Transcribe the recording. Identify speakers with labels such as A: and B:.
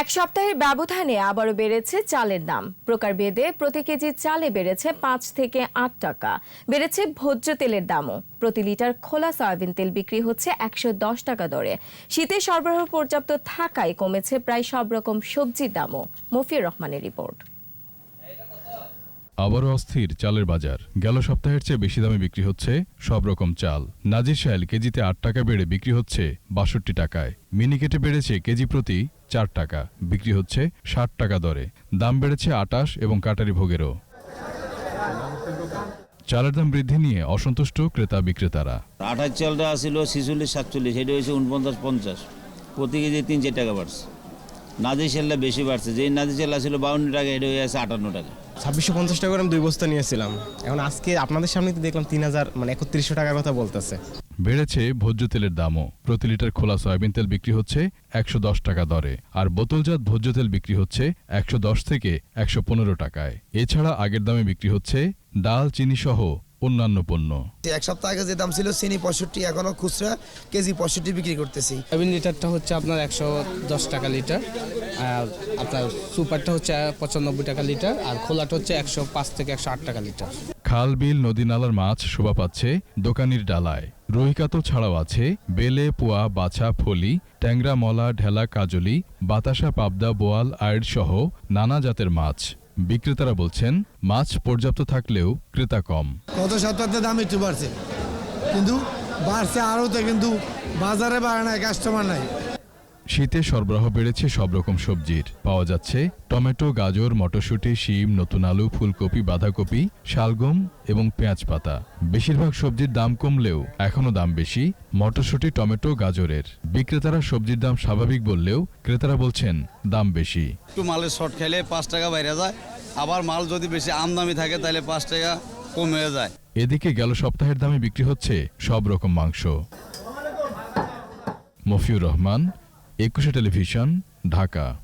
A: এক সপ্তাহের ব্যবধানে আবারও বেড়েছে চালের দাম। প্রকার বেদে প্রতি কেজি চালে বেড়েছে পাঁচ থেকে আট টাকা। বেড়েছে ভোজ্য তেলের দামও। প্রতি লিটার খোলা সয়াবিন তেল বিক্রি হচ্ছে একশো দশ টাকা দরে। শীতে সরবরাহ পর্যাপ্ত থাকায় কমেছে প্রায় সব রকম সবজির দামও। মফির রহমানের রিপোর্ট।
B: আবারও অস্থির চালের বাজার। গেল সপ্তাহের চেয়ে বেশি দামে বিক্রি হচ্ছে সব রকম চাল। নাজির শাইল কেজিতে আট টাকা বেড়ে বিক্রি হচ্ছে বাষট্টি টাকায়। মিনিকেটে বেড়েছে কেজি প্রতি চার টাকা বিক্রি হচ্ছে ষাট টাকা দরে। দাম বেড়েছে আটাশ এবং কাটারি ভোগেরও। চালের দাম বৃদ্ধি নিয়ে অসন্তুষ্ট ক্রেতা বিক্রেতারা।
C: আঠাশ চালটা আসছিল ছিচল্লিশ সাতচল্লিশ এটা হয়েছে উনপঞ্চাশ পঞ্চাশ। প্রতি কেজি তিন চার টাকা বাড়ছে। নাজি চালটা বেশি বাড়ছে। যেই নাজি চাল আসছিল বাউন্ন টাকা এটা হয়ে আছে আটান্ন টাকা।
D: ছাব্বিশশো পঞ্চাশ টাকা করে আমি দুই বস্তা নিয়েছিলাম। এখন আজকে আপনাদের সামনে তো দেখলাম তিন হাজার মানে একত্রিশশো টাকার কথা বলতেছে।
B: বেড়েছে ভোজ্য তেলের দামও। প্রতি লিটার খোলা সয়াবিন তেল বিক্রি হচ্ছে একশো দশ টাকা দরে, আর বোতলজাত ভোজ্য তেল বিক্রি হচ্ছে একশো দশ থেকে একশো পনেরো টাকায়। এছাড়া আগের দামে বিক্রি হচ্ছে ডাল চিনি সহ অন্যান্য পণ্য।
E: এক সপ্তাহ আগে যে দাম ছিল চিনি পঁয়ষট্টি এখনও খুচরা কেজি পঁয়ষট্টি বিক্রি করতেছি।
F: সয়াবিন লিটারটা হচ্ছে আপনার একশো দশ টাকা লিটার আর আপনার সুপারটা হচ্ছে পঁচানব্বই টাকা লিটার আর খোলাটা হচ্ছে একশো পাঁচ থেকে একশো আট টাকা লিটার।
B: খাল বিল নদী নালার মাছ শোভা পাচ্ছে দোকানির ডালায়। রুহিকাতো ছাড়াও আছে বেলে পোয়া বাছা ফলি ট্যাংরা মলা ঢেলা কাজলি বাতাসা পাবদা বোয়াল আয়ের সহ নানা জাতের মাছ। বিক্রেতারা বলছেন, মাছ পর্যাপ্ত থাকলেও ক্রেতা কম।
G: গত সপ্তাহে দাম একটু বাড়ছে। কিন্তু বাড়ছে আরও তো, কিন্তু বাজারে বাড়ে নাই কাস্টমার নাই।
B: শীতে সরবরাহ বেড়েছে সব রকম সবজির। পাওয়া যাচ্ছে টমেটো গাজর মটরশুঁটি শিম নতুন আলু ফুলকপি বাঁধাকপি শালগম এবং পেঁয়াজ পাতা। বেশিরভাগ সবজির দাম কমলেও এখনও দাম বেশি মটরশুঁটি টমেটো গাজরের। বিক্রেতারা সবজির দাম স্বাভাবিক বললেও ক্রেতারা বলছেন দাম বেশি।
H: একটু মালের শর্ট খেলে পাঁচ টাকা বাইরে যায় আবার মাল যদি বেশি আমদামি থাকে তাহলে পাঁচ টাকা কমে যায়।
B: এদিকে গেল সপ্তাহের দামে বিক্রি হচ্ছে সব রকম মাংস। মফিউর রহমান একুশে টেলিভিশন ঢাকা।